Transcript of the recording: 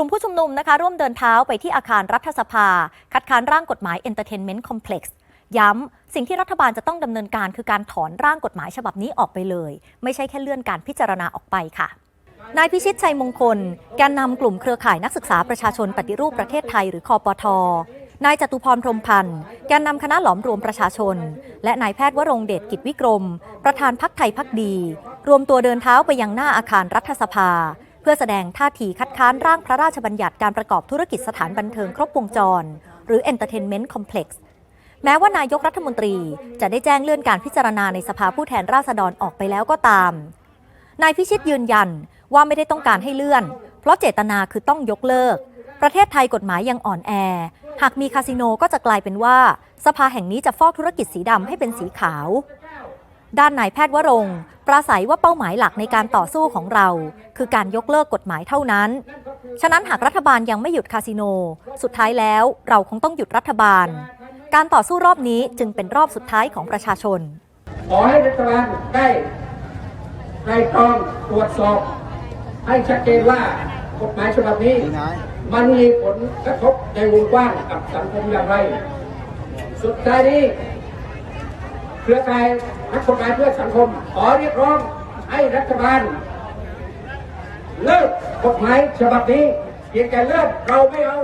ลุ่มผู้ชุมนุมนะคะร่วมเดินเท้าไปที่อาคารรัฐสภา คัดค้านร่างกฎหมาย Entertainment Complex ย้ำสิ่งที่รัฐบาลจะต้องดำเนินการคือการถอนร่างกฎหมายฉบับนี้ออกไปเลย ไม่ใช่แค่เลื่อนการพิจารณาออกไปค่ะนายพิชิตชัยมงคล แกนนำกลุ่มเครือข่ายนักศึกษาประชาชนปฏิรูปประเทศไทยหรือคอปทนายจตุพรพรมพันธ์ แกนนำคณะหลอมรวมประชาชน และนายแพทย์วรงเดชกิจวิกรม ประธานพักไทยพักดี รวมตัวเดินเท้าไปยังหน้าอาคารรัฐสภา เพื่อแสดงท่าทีคัดค้านร่างพระราชบัญญัติการประกอบธุรกิจสถานบันเทิงครบวงจร หรือ Entertainment Complex แม้ว่านายกรัฐมนตรีจะได้แจ้งเลื่อนการพิจารณาในสภาผู้แทนราษฎรออกไปแล้วก็ตาม นายพิชิตยืนยันว่าไม่ได้ต้องการให้เลื่อน เพราะเจตนาคือต้องยกเลิก ประเทศไทยกฎหมายยังอ่อนแอ หากมีคาสิโนก็จะกลายเป็นว่า สภาแห่งนี้จะฟอกธุรกิจสีดำให้เป็นสีขาว ด้านนายแพทย์วรง ราศัยว่าเป้าหมายหลักในการต่อสู้ของเรา คือการยกเลิกกฎหมายเท่านั้น ฉะนั้นหากรัฐบาลยังไม่หยุดคาสิโน สุดท้ายแล้วเราคงต้องหยุดรัฐบาล การต่อสู้รอบนี้จึงเป็นรอบสุดท้ายของประชาชน ขอให้รัฐบาลได้ไตรตรองตรวจสอบ ให้ชัดเจนว่ากฎหมายฉบับนี้ มันมีผลกระทบในวงกว้างกับสังคมอย่างไร สุดท้ายนี้ รือข่ายนักกฎหมายเพื่อสังคมขอเรียกร้องให้รัฐบาล เลิกกฎหมายฉบับนี้เพียงแต่เลิกเราไม่เอา